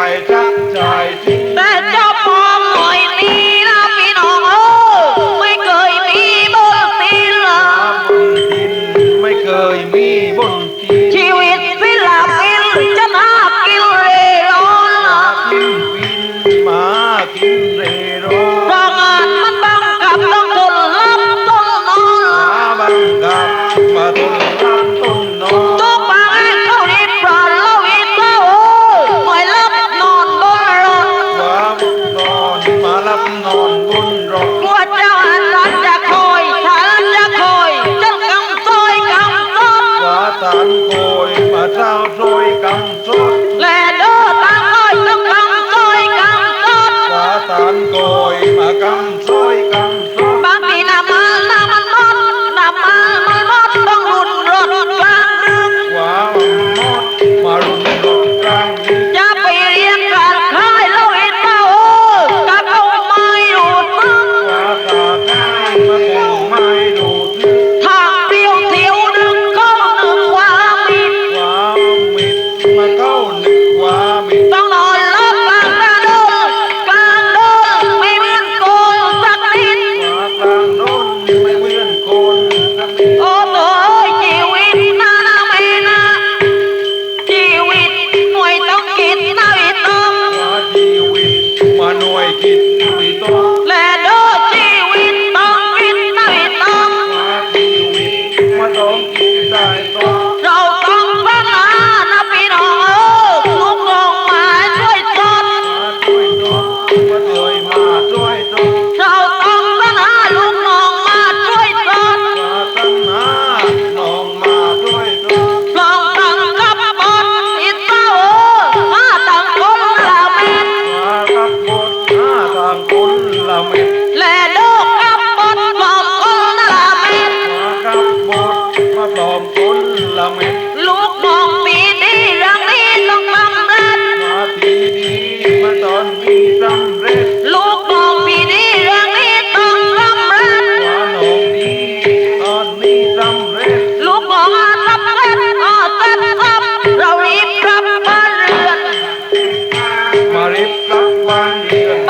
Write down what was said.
ายทักชาแต่เจ้าปอมหน่อยนี้นะพี่น้องโอ้ไม่เคยมีบนตีนเลน้ยำบนดินไม่เคยมีบนทีชีวิตวิลาปินจะน่ากินเร่ร้อกินวินหมากินเราะงานมังกับต้องทนรับต้องนอนมาบังกับมา ละแม่ลูกมองปีนี้รังนี้ต้องบำเพ็มาปีนี้มาตอนมีสำเร็จลูกมองปีนี้รังนี้ต้องบำเพ็มาหนองนี้ตอนนี้ำเร็จลูกมองอาสำเร็จอาตัดคำเรารีบกลับ้านเรือนมารีบกลับ้านเรือน